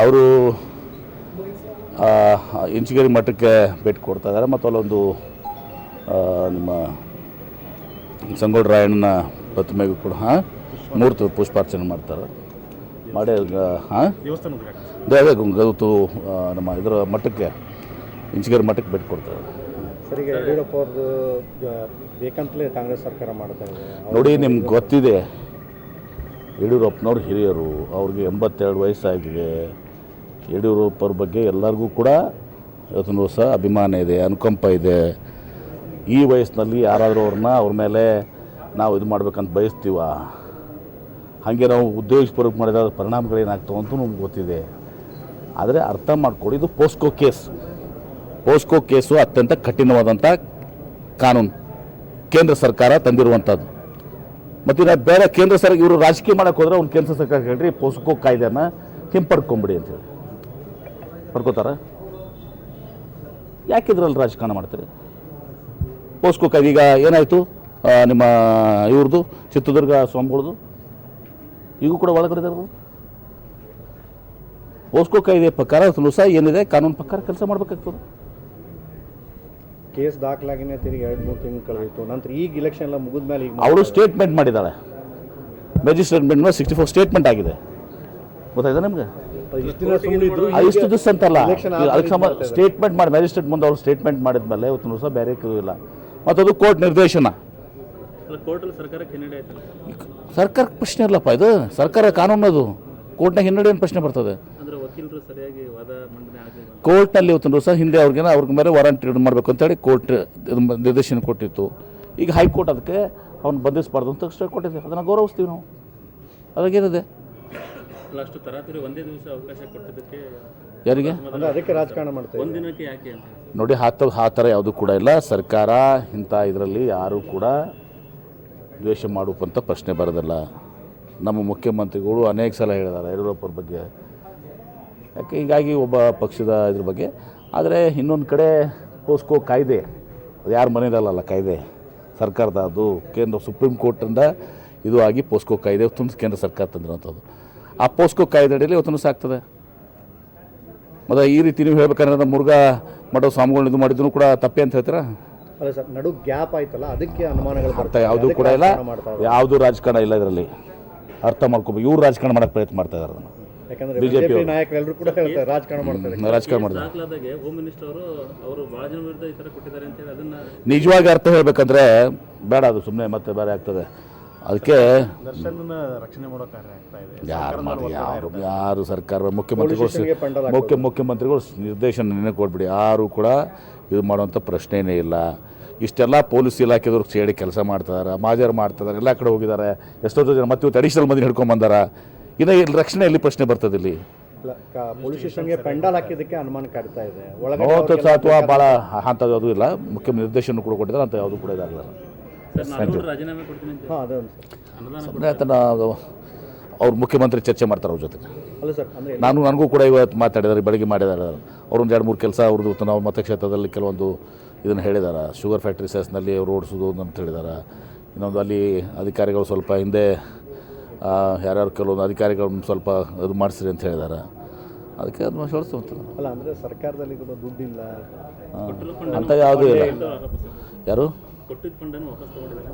ಅವರು ಇಂಚಿಗೇರಿ ಮಠಕ್ಕೆ ಭೇಟಿ ಕೊಡ್ತಾ ಇದ್ದಾರೆ. ಮತ್ತು ಅಲ್ಲೊಂದು ನಿಮ್ಮ ಸಂಗೊಳ್ಳ ರಾಯಣ್ಣನ ಪ್ರತಿಮೆಗೂ ಕೂಡ ಹಾಂ ಮೂರ್ತಿ ಪುಷ್ಪಾರ್ಚನೆ ಮಾಡ್ತಾರೆ. ಮಾಡಿ ಹಾಂ? ಅದೇ ಅದೇ ಇವತ್ತು ನಮ್ಮ ಇದರ ಮಠಕ್ಕೆ ಇಂಚಿಗೇರಿ ಮಠಕ್ಕೆ ಭೇಟಿ ಕೊಡ್ತಾರೆ. ಸರಿ ಯಡಿಯೂರಪ್ಪ ಅವ್ರದ್ದು ಬೇಕಂತಲೇ ಕಾಂಗ್ರೆಸ್ ಸರ್ಕಾರ ಮಾಡ್ತಾ ಇದೆ. ನೋಡಿ ನಿಮ್ಗೆ ಗೊತ್ತಿದೆ. ಯಡಿಯೂರಪ್ಪನವ್ರು ಹಿರಿಯರು, ಅವ್ರಿಗೆ ಎಂಬತ್ತೆರಡು ವಯಸ್ಸಾಗಿದೆ. ಯಡಿಯೂರಪ್ಪವ್ರ ಬಗ್ಗೆ ಎಲ್ಲರಿಗೂ ಕೂಡ ಇವತ್ತು ಸಹ ಅಭಿಮಾನ ಇದೆ, ಅನುಕಂಪ ಇದೆ. ಈ ವಯಸ್ಸಿನಲ್ಲಿ ಯಾರಾದರೂ ಅವ್ರನ್ನ ಅವ್ರ ಮೇಲೆ ನಾವು ಇದು ಮಾಡ್ಬೇಕಂತ ಬಯಸ್ತೀವ? ಹಾಗೆ ನಾವು ಉದ್ದೇಶಪೂರ್ವಕ ಮಾಡಿದ ಪರಿಣಾಮಗಳೇನಾಗ್ತವೆ ಅಂತ ನಮ್ಗೆ ಗೊತ್ತಿದೆ. ಆದರೆ ಅರ್ಥ ಮಾಡಿಕೊಡಿ ಇದು ಪೋಸ್ಕೋ ಕೇಸ್. ಪೋಸ್ಕೋ ಕೇಸು ಅತ್ಯಂತ ಕಠಿಣವಾದಂಥ ಕಾನೂನು. ಕೇಂದ್ರ ಸರ್ಕಾರ ತಂದಿರುವಂಥದ್ದು. ಮತ್ತು ಇನ್ನು ಬೇರೆ ಕೇಂದ್ರ ಸರ್ಕಾರ ಇವರು ರಾಜಕೀಯ ಮಾಡಕ್ಕೆ ಹೋದ್ರೆ ಅವ್ನು ಕೇಂದ್ರ ಸರ್ಕಾರ ಹೇಳ್ರಿ, ಪೋಸ್ಕೋ ಕಾಯ್ದೆನ ಹಿಂಪಡ್ಕೊಂಬಿಡಿ ಅಂತೇಳಿ ಪಡ್ಕೋತಾರ? ಯಾಕಿದ್ರಲ್ಲಿ ರಾಜಕಾರಣ ಮಾಡ್ತೀರಿ? ಪೋಸ್ಕೋ ಕಾಯ್ದೆ, ಈಗ ಏನಾಯಿತು ನಿಮ್ಮ ಇವ್ರದ್ದು ಚಿತ್ರದುರ್ಗ ಸ್ವಾಮಿಗಳದು? ಈಗೂ ಕೂಡ ಒಳಗಡೆ ಪೋಸ್ಕೋ ಕಾಯ್ದೆ ಪ್ರಕಾರ ಸಹ ಏನಿದೆ, ಕಾನೂನು ಪ್ರಕಾರ ಕೆಲಸ ಮಾಡ್ಬೇಕಾಗ್ತದೆ. ಕೇಸ್ ದಾಖಲಾಗಿನೇ ತಿರುಗಿ ಎರಡು ಮೂರು ತಿಂಗಳು ಕಳೆದಿತ್ತು. ನಂತರ ಈಗ ಇಲೆಕ್ಷನ್ ಎಲ್ಲ ಮುಗಿದ ಮೇಲೆ ಈಗ ಅವರು ಸ್ಟೇಟ್ಮೆಂಟ್ ಮಾಡಿದ್ದಾಳೆ. ಮ್ಯಾಜಿಸ್ಟ್ರೇಟ್ ಮೇಲೆ ಸಿಕ್ಸ್ಟಿ ಫೋರ್ ಸ್ಟೇಟ್ಮೆಂಟ್ ಆಗಿದೆ. ಗೊತ್ತಾಯ್ತಾ ನಿಮ್ಗೆ? ಇಷ್ಟು ದಿವಸ ಅಂತಲ್ಲ. ಅದಕ್ಕೆ ಸಂಬಂಧ ಸ್ಟೇಟ್ಮೆಂಟ್ ಮಾಡಿ ಮ್ಯಾಜಿಸ್ಟ್ರೇಟ್ ಮುಂದೆ ಅವ್ರು ಸ್ಟೇಟ್ಮೆಂಟ್ ಮಾಡಿದ್ಮೇಲೆ ಇವತ್ತು ದಿವಸ ಬೇರೆ ಇಲ್ಲ. ಮತ್ತು ಅದು ಕೋರ್ಟ್ ನಿರ್ದೇಶನ ಸರ್ಕಾರಕ್ಕೆ ಪ್ರಶ್ನೆ ಇರಲಪ್ಪ ಇದು. ಸರ್ಕಾರ ಕಾನೂನು ಅದು ಕೋರ್ಟ್ನಾಗ ಹಿನ್ನಡೆ ಏನು ಪ್ರಶ್ನೆ ಬರ್ತದೆ? ವಕೀಲರು ಸರಿಯಾಗಿ ವಾದ ಮಂಡನೆ ಆಗಲಿಲ್ಲ ಕೋರ್ಟ್ನಲ್ಲಿ ಇವತ್ತು ಸಹ ಹಿಂದೆ ಅವ್ರಿಗೆ ಅವ್ರ ಮೇಲೆ ವಾರಂಟ್ ಇದು ಮಾಡಬೇಕು ಅಂತೇಳಿ ಕೋರ್ಟ್ ನಿರ್ದೇಶನ ಕೊಟ್ಟಿತ್ತು. ಈಗ ಹೈಕೋರ್ಟ್ ಅದಕ್ಕೆ ಅವ್ನು ಬಂಧಿಸಬಾರ್ದು ಅಂತ ಅಷ್ಟೇ ಕೊಟ್ಟಿದೆ. ಅದನ್ನು ಗೌರವಿಸ್ತೀವಿ ನಾವು. ಅದಾಗೇನಿದೆ ಅಷ್ಟು ತರಾತುರಿ ಒಂದೇ ದಿವಸ ಅವಕಾಶ ಕೊಟ್ಟಿದ್ದಕ್ಕೆ ಯಾರಿಗೆ? ಅದಕ್ಕೆ ರಾಜಕಾರಣ ಮಾಡ್ತಾರೆ ಒಂದಿನಕ್ಕೆ ಯಾಕೆ ಅಂತ. ನೋಡಿ ಆ ಥರ ಆ ಥರ ಯಾವುದೂ ಕೂಡ ಇಲ್ಲ. ಸರ್ಕಾರ ಇಂಥ ಇದರಲ್ಲಿ ಯಾರೂ ಕೂಡ ದ್ವೇಷ ಮಾಡುವಂಥ ಪ್ರಶ್ನೆ ಬರೋದಿಲ್ಲ. ನಮ್ಮ ಮುಖ್ಯಮಂತ್ರಿಗಳು ಅನೇಕ ಸಲ ಹೇಳಿದ್ದಾರೆ ಯಡಿಯೂರಪ್ಪರ ಬಗ್ಗೆ. ಯಾಕೆ? ಹೀಗಾಗಿ ಒಬ್ಬ ಪಕ್ಷದ ಇದ್ರ ಬಗ್ಗೆ. ಆದರೆ ಇನ್ನೊಂದು ಕಡೆ ಪೋಸ್ಕೋ ಕಾಯ್ದೆ ಅದು ಯಾರು ಮನೆಯದಲ್ಲ ಕಾಯ್ದೆ. ಸರ್ಕಾರದ ಅದು ಕೇಂದ್ರ ಸುಪ್ರೀಂ ಕೋರ್ಟಿಂದ ಇದು ಆಗಿ ಪೋಸ್ಕೋ ಕಾಯ್ದೆ ತುಂಬ ಕೇಂದ್ರ ಸರ್ಕಾರ ತಂದಿರೋಂಥದ್ದು ಆ ಪೋಸ್ಕೋ ಕಾಯ್ದೆ ಅಡಿಯಲ್ಲಿ ಇವತ್ತು ಸಾಕ್ತದೆ ಮತ್ತು ಈ ರೀತಿ ನೀವು ಹೇಳ್ಬೇಕಂದ್ರೆ ನಮ್ಮ ಮುರುಘಾ ಮಠ ಸ್ವಾಮಿಗಳನ್ನ ಇದು ಮಾಡಿದ್ರು ಕೂಡ ತಪ್ಪೆ ಅಂತ ಹೇಳ್ತೀರಾ? ಅಲ್ಲ ಸರ್ ನಡು ಗ್ಯಾಪ್ ಆಯ್ತಲ್ಲ ಅದಕ್ಕೆ ಅನುಮಾನಗಳು ಅರ್ಥ ಯಾವುದೂ ಕೂಡ ಇಲ್ಲ. ಯಾವುದು ರಾಜಕಾರಣ ಇಲ್ಲ ಇದರಲ್ಲಿ. ಅರ್ಥ ಮಾಡ್ಕೋಬೇಕು. ಇವ್ರು ರಾಜಕಾರಣ ಮಾಡೋಕ್ಕೆ ಪ್ರಯತ್ನ ಮಾಡ್ತಾ ಇದ್ದಾರೆ ಅದನ್ನು. ಯಾಕಂದ್ರೆ ಬಿಜೆಪಿ ನಾಯಕರೆಲ್ಲರೂ ಕೂಡ ಹೇಳ್ತಾರೆ ರಾಜಕಾರಣ ಮಾಡ್ತಾರೆ. ರಾಜಕಾರಣ ಮಾಡಿದ್ದಾರೆ ದಾಖಲಾದಾಗೆ ಹೋಮ್ ಮಿನಿಸ್ಟರ್ ಅವರು ಅವರು ಭಾಳ ಜನ ವಿರುದ್ಧ ಈ ಥರ ಕೊಟ್ಟಿದ್ದಾರೆ ಅಂತೇಳಿ ಅದನ್ನ ನಿಜವಾಗಿ ಅರ್ಥ ಹೇಳ್ಬೇಕಂದ್ರೆ ಬೇಡ ಅದು ಸುಮ್ಮನೆ ಮತ್ತೆ ಬೇರೆ ಆಗ್ತದೆ. ಅದಕ್ಕೆ ರಕ್ಷಣೆ ಮಾಡೋ ಕಾರ್ಯ ಆಗ್ತಾ ಇದೆ. ಯಾರು ಮಾಡಿ ಯಾರು ಯಾರು ಸರ್ಕಾರ ಮುಖ್ಯಮಂತ್ರಿಗಳು ಮುಖ್ಯ ಮುಖ್ಯಮಂತ್ರಿಗಳು ನಿರ್ದೇಶನ ಕೊಟ್ಬಿಡಿ ಯಾರು ಕೂಡ ಇದು ಮಾಡುವಂಥ ಪ್ರಶ್ನೆನೇ ಇಲ್ಲ. ಇಷ್ಟೆಲ್ಲ ಪೊಲೀಸ್ ಇಲಾಖೆದವ್ರು ಸೇರಿ ಕೆಲಸ ಮಾಡ್ತಿದ್ದಾರೆ ಮಾಜರ್ ಮಾಡ್ತಿದ್ದಾರೆ ಎಲ್ಲ ಕಡೆ ಹೋಗಿದ್ದಾರೆ. ಎಷ್ಟೋ ಜನ ಮತ್ತೆ ಇವತ್ತು ಅಡಿಷನಲ್ ಮಂದಿ ಹಿಡ್ಕೊಂಬಂದಾರ ಇನ್ನು ಇಲ್ಲಿ ರಕ್ಷಣೆ ಎಲ್ಲಿ ಪ್ರಶ್ನೆ ಬರ್ತದೆ ಇಲ್ಲಿ? ಪೊಲೀಸ್ ಸ್ಟೇಷನ್ಗೆ ಪೆಂಡಲ್ ಹಾಕಿದ್ದಕ್ಕೆ ಅನುಮಾನ ಕಾಡ್ತಾ ಇದೆ. ಅಥವಾ ಭಾಳ ಅಂಥದ್ದು ಯಾವುದೂ ಇಲ್ಲ. ಮುಖ್ಯ ನಿರ್ದೇಶನ ಕೂಡ ಕೊಟ್ಟಿದ್ದಾರೆ ಅಂತ ಯಾವುದೂ ಕೂಡ ಇದಾಗಲ್ಲ ಸರ್ ನಾನು ರಾಜೀನಾಮೆ ಕೊಡ್ತೀನಿ ಅಂತ ಹಾ ಅದೊಂದು ಅನುದಾನ ಸುಮ್ಮನೆ ಅದನ್ನು ಅವ್ರು ಮುಖ್ಯಮಂತ್ರಿ ಚರ್ಚೆ ಮಾಡ್ತಾರೆ ಅವ್ರ ಜೊತೆಗೆ. ಅಲ್ಲ ಸರ್ ನಾನು ನನಗೂ ಕೂಡ ಇವತ್ತು ಮಾತಾಡಿದ್ದಾರೆ ಬೆಳಗ್ಗೆ ಮಾಡಿದ್ದಾರೆ. ಅವ್ರೊಂದು ಎರಡು ಮೂರು ಕೆಲಸ ಅವ್ರದ್ದು ನಾವು ಮತಕ್ಷೇತ್ರದಲ್ಲಿ ಕೆಲವೊಂದು ಇದನ್ನು ಹೇಳಿದ್ದಾರೆ. ಶುಗರ್ ಫ್ಯಾಕ್ಟ್ರಿ ಸೆಸ್ನಲ್ಲಿ ಅವ್ರು ಓಡಿಸೋದು ಅಂತ ಹೇಳಿದ್ದಾರೆ. ಇನ್ನೊಂದು ಅಲ್ಲಿ ಅಧಿಕಾರಿಗಳು ಸ್ವಲ್ಪ ಹಿಂದೆ ಯಾರ್ಯಾರು ಕೆಲವೊಂದು ಅಧಿಕಾರಿಗಳನ್ನ ಸ್ವಲ್ಪ ಇದು ಮಾಡಿಸ್ರಿ ಅಂತ ಹೇಳಿದ್ದಾರೆ ಅದಕ್ಕೆ ಅದನ್ನ ಶೋರ್ಸ್ ಅಂತ ಅಲ್ಲ ಅಂದರೆ ಸರ್ಕಾರದಲ್ಲಿ ಕೂಡ ದುಡ್ಡಿಲ್ಲ. ಅಂತ ಯಾವುದೂ ಇಲ್ಲ. ಯಾರು?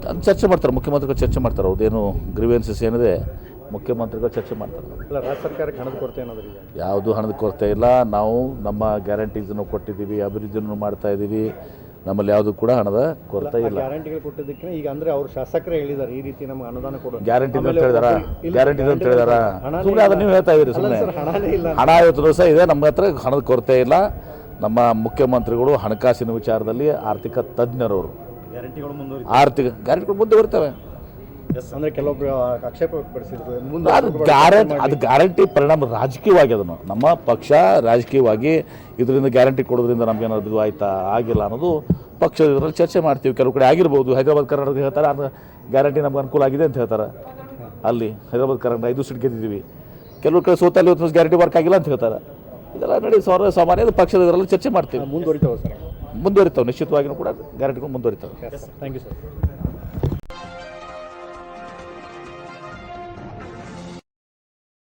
ಅದು ಚರ್ಚೆ ಮಾಡ್ತಾರೆ ಮುಖ್ಯಮಂತ್ರಿಗಳು ಚರ್ಚೆ ಮಾಡ್ತಾರೆ. ಅವ್ರದ್ದೇನು ಗ್ರೀವೆನ್ಸಸ್ ಏನಿದೆ ಮುಖ್ಯಮಂತ್ರಿಗಳು ಚರ್ಚೆ ಮಾಡ್ತಾರೆ. ಅಲ್ಲ ರಾಜ್ಯ ಸರ್ಕಾರಕ್ಕೆ ಹಣದ ಕೊರತೆ ಏನಾದರೂ ಯಾವುದು ಹಣದ ಕೊರತೆ ಇಲ್ಲ. ನಾವು ನಮ್ಮ ಗ್ಯಾರಂಟೀಸನ್ನು ಕೊಟ್ಟಿದ್ದೀವಿ ಅಭಿವೃದ್ಧಿಯನ್ನು ಮಾಡ್ತಾ ಇದ್ದೀವಿ. ನಮ್ಮಲ್ಲಿ ಯಾವುದು ಕೂಡ ಹಣದ ಕೊರತೆ ಇಲ್ಲ. ಗ್ಯಾರಂಟಿಗಳು ಕೊಟ್ಟಿದ್ದಕ್ಕೆ ಈಗ ಅಂದ್ರೆ ಅವ್ರು ಶಾಸಕರೇ ಹೇಳಿದ್ದಾರೆ ಈ ರೀತಿ ನಮಗೆ ಅನುದಾನ ಕೊಡು. ಗ್ಯಾರಂಟಿ ಅಂತ ಹೇಳಿದಾರ? ಗ್ಯಾರಂಟಿ ಅಂತ ಹೇಳಿದಾರ? ಸುಮ್ಮನೆ ಅದನ್ನ ನೀವು ಹೇಳ್ತಾ ಇದ್ದೀರಿ ಸುಮ್ಮನೆ ಸರ್ ಹಣನೇ ಇಲ್ಲ. ಹಣ ಇವತ್ತು ದಿವಸ ಇದೆ ನಮ್ಮ ಹತ್ರ ಹಣದ ಕೊರತೆ ಇಲ್ಲ. ನಮ್ಮ ಮುಖ್ಯಮಂತ್ರಿಗಳು ಹಣಕಾಸಿನ ವಿಚಾರದಲ್ಲಿ ಆರ್ಥಿಕ ತಜ್ಞರವರು. ಗ್ಯಾರಂಟಿಗಳು ಮುಂದುವರಿ ಆರ್ಥಿಕ ಗ್ಯಾರಂಟಿಗಳು ಮುಂದುವರಿತವೆ. ಅಂದ್ರೆ ಕೆಲವೊಬ್ರು ಆಕ್ಷೇಪ ವ್ಯಕ್ತಪಡಿಸಿದ್ರು. ಮುಂದೆ ಅದು ಗ್ಯಾರಂಟಿ ಅದು ಗ್ಯಾರಂಟಿ ಪರಿಣಾಮ ರಾಜಕೀಯವಾಗಿ ಅದನ್ನು. ನಮ್ಮ ಪಕ್ಷ ರಾಜಕೀಯವಾಗಿ ಇದರಿಂದ ಗ್ಯಾರಂಟಿ ಕೊಡೋದ್ರಿಂದ ನಮಗೇನಾದ್ರು ಆಯ್ತಾ? ಆಗಿಲ್ಲ ಅನ್ನೋದು ಪಕ್ಷದ ಇದರಲ್ಲಿ ಚರ್ಚೆ ಮಾಡ್ತೀವಿ. ಕೆಲವು ಕಡೆ ಆಗಿರ್ಬೋದು. ಹೈದರಾಬಾದ್ ಕರ್ನಾಟಕ ಹೇಳ್ತಾರೆ ಅದು ಗ್ಯಾರಂಟಿ ನಮ್ಗೆ ಅನುಕೂಲ ಆಗಿದೆ ಅಂತ ಹೇಳ್ತಾರೆ. ಅಲ್ಲಿ ಹೈದರಾಬಾದ್ ಕರ್ನಾಟಕ ಐದು ಸೀಟ್ ಗೆದ್ದಿದ್ದೀವಿ. ಕೆಲವು ಕಡೆ ಸೋತಲ್ಲಿ ಒಂದು ಗ್ಯಾರಂಟಿ ವರ್ಕ್ ಆಗಿಲ್ಲ ಅಂತ ಹೇಳ್ತಾರೆ. ಇದೆಲ್ಲ ನಡಿ ಸರ್ವ ಸಾಮಾನ್ಯ ಇದು ಪಕ್ಷದ ಇದರಲ್ಲಿ ಚರ್ಚೆ ಮಾಡ್ತೀವಿ. ಮುಂದುವರಿತಾವೆ ಸರ್? ಮುಂದುವರಿತಾವೆ. ನಿಶ್ಚಿತವಾಗಿಯೂ ಕೂಡ ಗ್ಯಾರಂಟಿಗಳು ಮುಂದುವರಿತಾವೆ. Thank you sir